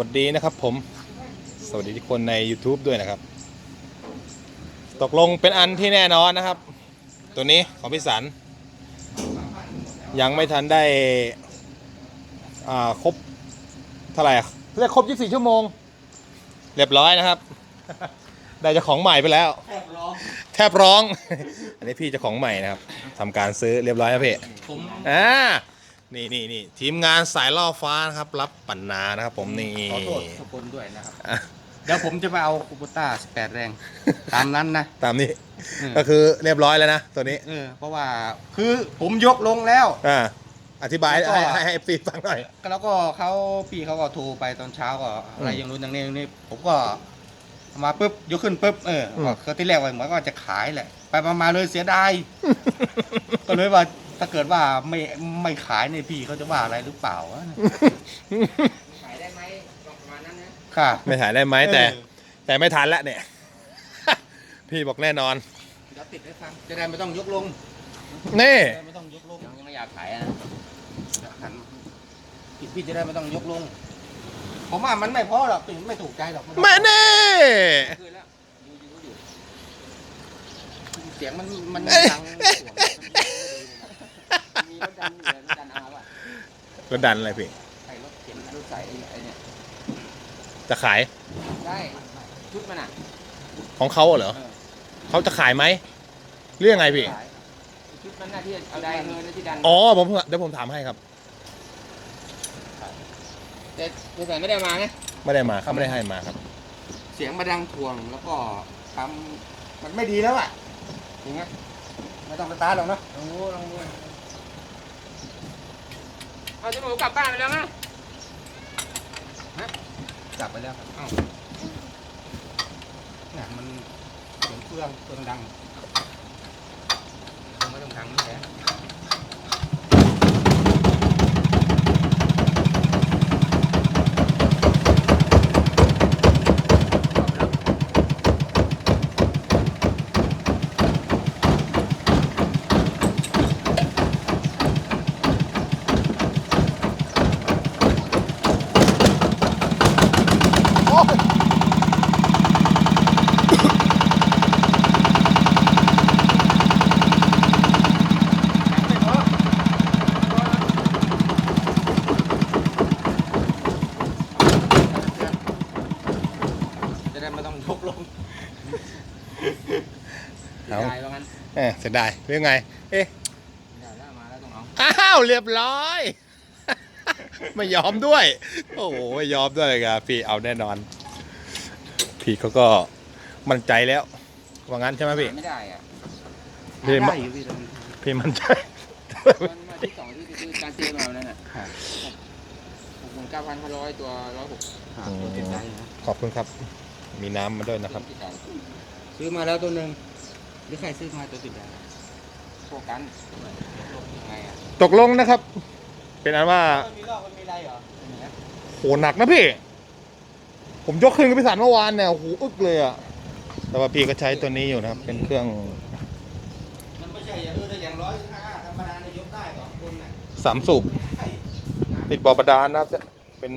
วัสดีนะครับผม สวัสดีทุกคนใน YouTube ด้วยนะครับ ตกลงเป็นอันที่แน่นอนนะครับ ตัวนี้ของพี่สัน ยังไม่ทันได้ อ่า ครบ เท่าไหร่อะเรียกครบ 24 ชั่วโมง เรียบร้อยนะครับ ได้เจ้าของใหม่ไปแล้ว แทบร้อง แทบร้อง อันนี้พี่เจ้าของใหม่นะครับทำการซื้อเรียบร้อยแล้วพี่ผมอ่า นี่นี่นี่ทีมงานสายล่อฟ้านะครับ รับปันนานะครับผมนี่ขอโทษทุกคนด้วยนะครับ อะเดี๋ยวผมจะไปเอาคูปต้า18 แรง ตามนั้นนะตามนี้เออก็คือเรียบร้อยแล้วนะตัวนี้เออเพราะว่าคือผมยกลงแล้ว อ่าอธิบายแล้วก็ ให้ให้ให้เอฟซีฟังหน่อย แล้วก็เขาพี่เขาก็โทรไปตอนเช้าก็อะไรอืมอย่างนู้นอย่างนี้อย่างนี้ผมก็มาปุ๊บยกขึ้นปุ๊บเอออืมก็ที่แรกว่าเหมือนก็จะขายแหละ ไปมามาเลยเสียดาย ก็เลยว่า ถ้าเกิดว่าไม่ไม่ขายในยพี่เขาจะว่าอะไรหรือเปล่าวะ ขายได้ไหมประมาณนั้นนะ ค่ะไม่ถ่ายได้ไหมแต่ เออแต่ไม่ทันแล้วเนี่ย พี่บอกแน่นอน เดี๋ยวติดให้ฟังจะได้ไม่ต้องยกลงนี่ จะได้ไม่ต้องยกลงยังยังไม่อยากขายอะนะหันพี่พี่จะได้ไม่ต้องยกลง ผมว่ามันไม่พอหรอกพี่ไม่ถูกใจหรอกนแม่นี่คืนแล้วดูยูทูบอยู่เสียงมันมันเอ้ยดัง มีรถดันอยู่เลยรถดันอาว่ะกดดันอะไรพี่ ไอ้รถเข็นรถใส่ไอ้ไอ้เนี่ยจะขายได้ชุดมันอะของเขาเหรอเออเขาจะขายไหมเรื่องไงพี่ ขายชุดมันหน้าที่เอาได้เงินแล้วที่ดันอ๋อผมเดี๋ยวผมถามให้ครับ แต่บริษัทไม่ได้มาไงไม่ได้มาเขาไม่ได้ให้มาครับเสียงมันดังทวงแล้วก็ทำมันไม่ดีแล้วอะอย่างเงี้ยไม่ต้องสตาร์ทหรอกเนอะลองดูลองดู เอาจมูกกลับบ้านไปแล้วมั้งจับไปแล้วครับเนี่ยมันเสียงเครื่องเครื่องดังคงไม่ต้องทางนี้แหละ จะได้ไม่ต้องยกลงเอาได้ว่างั้นเอ๊ะเสียดายเรื่องไง เอ๊ะ ได้แล้วมาแล้วต้องเอา อ้าว เรียบร้อย ไม่ยอมด้วย โอ้โหไม่ยอมด้วยเลยครับพี่เอาแน่นอน พี่เขาก็มั่นใจแล้ว ว่างั้นใช่ไหมพี่ ไม่ได้อะพี่ได้อยู่พี่ตอนนี้พี่มั่นใจมันมาที่สองที่คือการเจมาแล้วนั่นน่ะครับหกหมื่นเก้าพันห้าร้อยตัวร้อยหกครับตัวเจ็บใจนะขอบคุณครับ มีน้ำมาด้วยนะครับ ที่ขายซื้อมาแล้วตัวหนึ่งหรือใครซื้อมาตัวติดยาพวกกันยังไงอะ ตกลงนะครับ เป็นอันว่ามันมีรอบมันมีอะไรเหรอโหหนักนะพี่ ผมยกขึ้นกับพี่สารเมื่อวานเนี่ยโอ้โหอึกเลยอะแต่ว่าพี่ก็ใช้ตัวนี้อยู่นะครับ เป็นเครื่องมันไม่ใช่อย่างเออแต่อย่างร้อยห้าธรรมดาเนี่ยยกได้สองคนน่ะสามสูบใช่ติดบ่อประดานนะครับ เป็น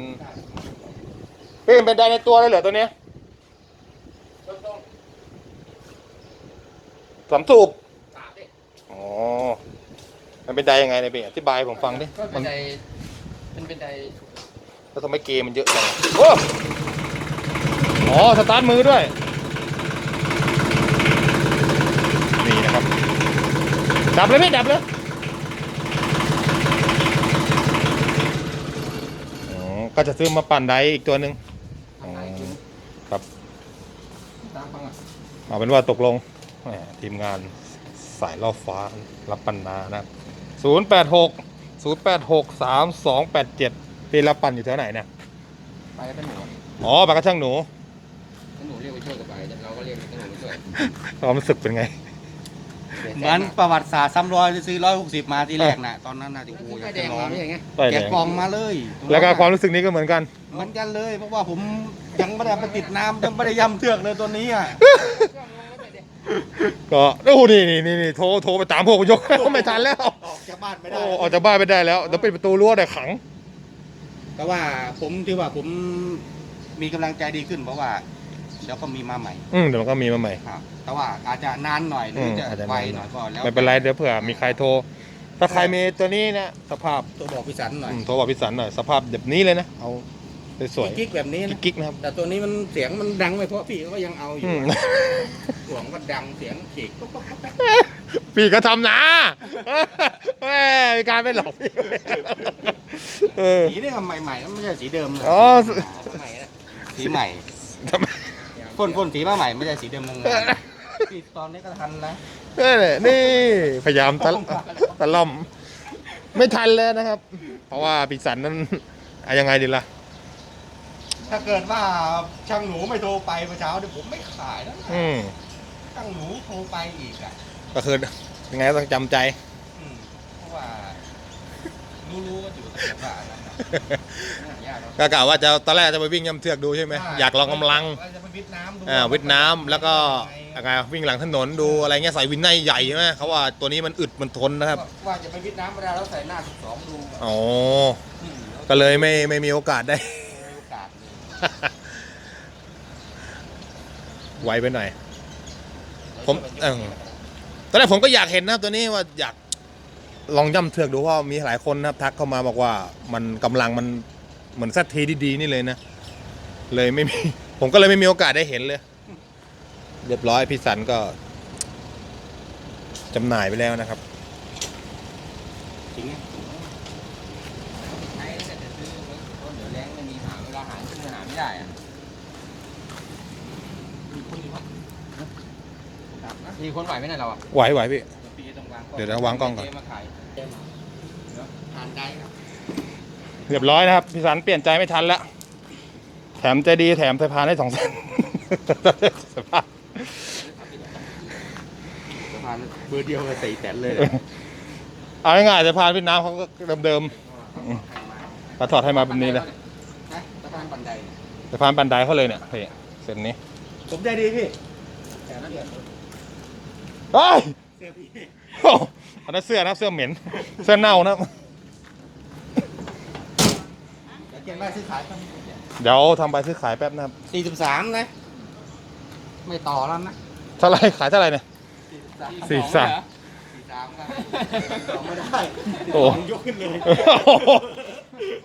พี่เป็นไดในตัวเลยเหรอตัวเนี้ยตรงตรงสามสูบสามดิ อ๋อ มันเป็นไดยังไงเนี่ยพี่อธิบายให้ผมฟังดิก็เป็มันนไดเป็นเป็นไดแล้วทำไมเกมมันเยอะจังโอ้อ๋อสตาร์ทมือด้วย นี่นะครับ ดับเลยพี่ดับเลยอ๋อก็จะซื้อมาปั่นไดอีกตัวหนึ่งอ๋อทำไดคือครับ ตามฟังอะเอาเป็นว่าตกลงแหมทีมงานสายล่อฟ้ารับปันนานะครับ ศูนย์แปดหกศูนย์แปดหกสามสองแปดเจ็ดพี่รับปันอยู่แถวไหนเนี่ยไปแล้วเป็นหนูอะอ๋อปากกระช่างหนูถ้าหนูเรียกไปช่วยกับไปเราก็เรียกให้หนูไปช่วยความรู้สึกเป็นไงเหมือนประวัติศาสตร์ซ้ำรอยซื้อร้อยหกสิบมาที่แรกน่ะ ตอนนั้นน่ะที่มันกูคืออยาไฟกแดจะงลอมางไม่ใช่ไงได้แกะเลยกล่องมาเลยแล้วก็ความรู้สึกนี้ก็เหมือนกัน เหมือนกันเลย เพราะว่าผมยังไม่ได้เอาไปติดน้ำยังไม่ได้ยำเทือกเลยตัวนี้อะ ก็โอ้โหนี่นี่นี่นี่โทรโทรไปตามพวกยก ไม่ทันแล้วออกจากบ้านไม่ได้โอ้ออกจากบ้านไม่ได้แล้วเดี๋ยวปิดประตูรั้วแต่ขัง แต่ว่าผมที่ว่าผมมีกำลังใจดีขึ้นเพราะว่าเดี๋ยวก็มีมาใหม่ อืมเดี๋ยวมันก็มีมาใหม่ครับแต่ว่าอาจจะนานหน่อยหรืออมจะอาจจะไวนานหน่อยก็แล้วไม่เป็นไรเดี๋ยวเผื่อมีใครโทร ถ้าใครมีตัวนี้นะสภาพตัวบอกพิสันหน่อยอืมโทรบอกพี่สันหน่อยสภาพแบบนี้เลยนะเอา สวยกิ๊กแบบนี้ๆนะกิ๊กๆนะครับ แต่ตัวนี้มันเสียงมันดังไปเพราะพี่ก็ยังเอาอยู่อืม ห่วงก็ดังเสียงขีกปุ๊บปุ๊บปุ๊บปุ๊บพี่ก็ทำนะแม่มีการไม่หลอกพี่เออ สีนี่ก็ใหม่ๆนะไม่ใช่สีเดิมนะอ๋อใหม่นะสีใหม่ทำไมพ่นพ่นสีมาใหม่ไม่ใช่สีเดิมมึงพี่ตอนนี้ก็ทันนะนี่แหละนี่พยายามตะตะล่อม ไม่ทันแล้วนะครับ เพราะว่าพี่สันนั้นอะยังไงดีล่ะ ถ้าเกิดว่าช่างหนูไม่โทรไปเมื่อเช้าเดี๋ยวผมไม่ขายแล้วนะอืมช่างหนูโทรไปอีกอะก็คือยังไงก็ต้องจำใจ อืมเพราะว่ารู้ๆก็อยู่แต่ว่าอันนั้นน่ะน่ายากเนอะ ก็กะว่าจะตอนแรกจะไปวิ่งยำเทือกดูใช่ไหมอยากลองกำลังว่าจะไปวิทย์น้ำดูอ่าวิดน้ำแล้วก็อะไรวิ่งหลังถนนดูอะไรเงี้ยใส่วินในใหญ่ใช่ไหมเขาว่าตัวนี้มันอึดมันทนนะครับว่าจะไปวิทย์น้ำไม่ได้แล้วใส่หน้าสองดูอ๋ออืมก็เลยไม่ไม่มีโอกาสได้ ไวไปหน่อย ผมเออตอนแรกผมก็อยากเห็นนะครับตัวนี้ว่าอยากลองย่ำเทือกดูเพรามีหลายคนนะครับ ทักเข้ามาบอกว่ามันกำลังมันเหมือนซัตทีดีๆนี่เลยนะ เลยไม่มี ผมก็เลยไม่มีโอกาสได้เห็นเลย เรียบร้อยพี่สันก็จำหน่ายไปแล้วนะครับจริงไง ใช้แต่จะซื้อรถเดี๋ยวแรงไม่มีหาเวลาหาซื้อหาไม่ได้อะ มีคนอยู่ครับครับนะ มีคนไหวไหมเนี่ยเราอะไหวไหวพี่ ปีต้องวางเดี๋ยวนะวางกล้องก่อนเมาขายเดี๋ยวทานได้ครับเรียบร้อยนะครับพี่สันเปลี่ยนใจไม่ทันแล้ว แถมใจดีแถมสะพานให้สองเส้นสภาพสะพานเบอร์เดียวกับสี่แสนเลยเอาง่ายๆสะพานพี่น้ำเขาก็เดิมๆมาถอดให้มาแบบนี้เลยนะสะพานบันไดสะพานบันไดเขาเลยเนี่ยพี่เส้นนี้ผมใจดีพี่แต่นั่นเดือด เฮ้ยเสื้อพี่โอ้อันนั้นเสื้อนะเสื้อเหม็น เสื้อเน่านะเดี๋ยวเขียนว่าซื้อขายเดี๋ยวทำใบซื้อขายแป๊บนะครับ สี่สิบสามนะ ไม่ต่อแล้วนะเท่าไหรขายเท่าไหรเนี่ย สี่สิบสาม สี่สามครับต่อไม่ได้โอ้ ยกขึ้นเลย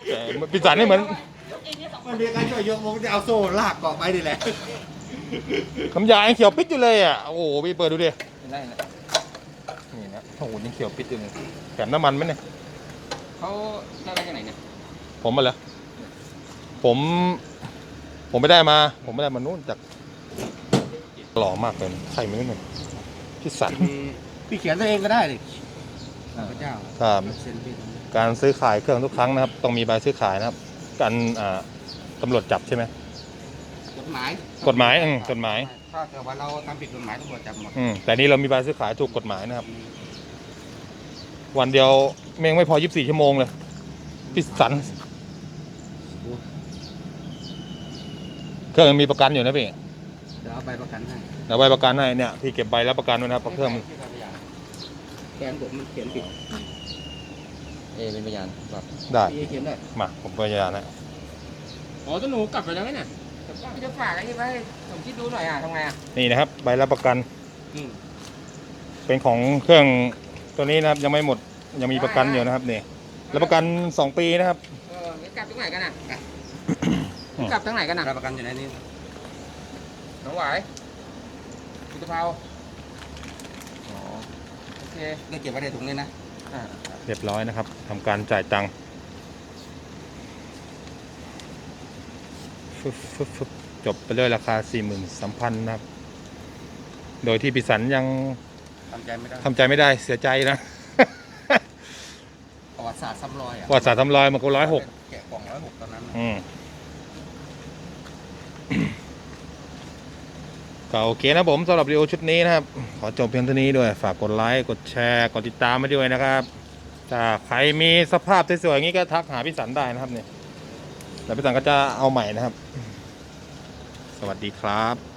แต่พี่สันนี่เหมือนมันมีการช่วยยกผมจะเอาโซ่ลากเกาะไปนี่แหละน้ำยายังเขียวปิดอยู่เลยอะ โอ้โหพี่เปิดดูดิ ไม่ได้นะนี่นะโอ้โหยังเขียวปิดอยู่เลยแถมน้ำมันไหมเนี่ยเขาได้มาจากไหนเนี่ยผมมาเหรอผม ผมไม่ได้มา ผมไม่ได้มานู่นจากหล่อมากเลยใส่ไม่ได้หนึ่งพี่สันพี่เขียนตัวเองก็ได้ดิพระเจ้าครับเซ็นพี่การซื้อขายเครื่องทุกครั้งนะครับ ต้องมีใบซื้อขายนะครับ การอ่าตำรวจจับใช่ไหมกฎหมาย กฎหมายอืมกฎหมาย ถ้าเกิดว่าเราทำผิดกฎหมายตำรวจจับหมดอืมแต่นี่เรามีใบซื้อขายถูกกฎหมายนะครับ วันเดียวแม่งไม่พอ 24 ชั่วโมงเลยพี่สัน เครื่องยังมีประกันอยู่นะพี่เดี๋ยวเอาใบประกันให้เดี๋ยวใบประกันให้เนี่ยพี่เก็บใบรับประกันไว้นะครับเพราะเครื่องมันแกนผมมันเขียนผิดเอเป็นพยานแบบได้ พี่เขียนได้มาผมพยายามนะอ๋อตัวหนูกลับไปแล้วไหมเนี่ย พี่จะฝากไอ้นี่ไว้ให้ผมคิดดูหน่อยอะทำไงอะนี่นะครับ ใบรับประกัน อืมเป็นของเครื่องตัวนี้นะครับ ยังไม่หมดยังมีประกันอยู่นะครับนี่รับประกัน2ปีนะครับ เออกลับตรงไหนกันอะกลับตรงไหนกันอะรับประกันอยู่ในนี้น้องหวายพิตะเภาอ๋อโอเคก็เก็บไว้ในถุงนี้นะ อ่า เรียบร้อยนะครับทำการจ่ายตังค์ ฟึบฟึบฟึบจบไปเลยราคา 4 3 0 0 0นะครับ โดยที่พิสันยังทำใจไม่ได้ทำใจไม่ได้เสียใจนะ ประวัติศาสตร์ซ้ำรอยอะว่าสาทำลอยมันก็ร้อยหกแกะกล่องร้อยหกตอนนั้นน่ะอืม ก็โอเคนะผมสำหรับรีวิวชุดนี้นะครับ ขอจบเพียงเท่านี้ด้วย ฝากกดไลค์กดแชร์กดติดตามมาด้วยนะครับถ้าใครมีสภาพสวยๆอย่างนี้ก็ทักหาพี่สันได้นะครับเนี่ย แล้วพี่สังก็จะเอาใหม่นะครับ สวัสดีครับ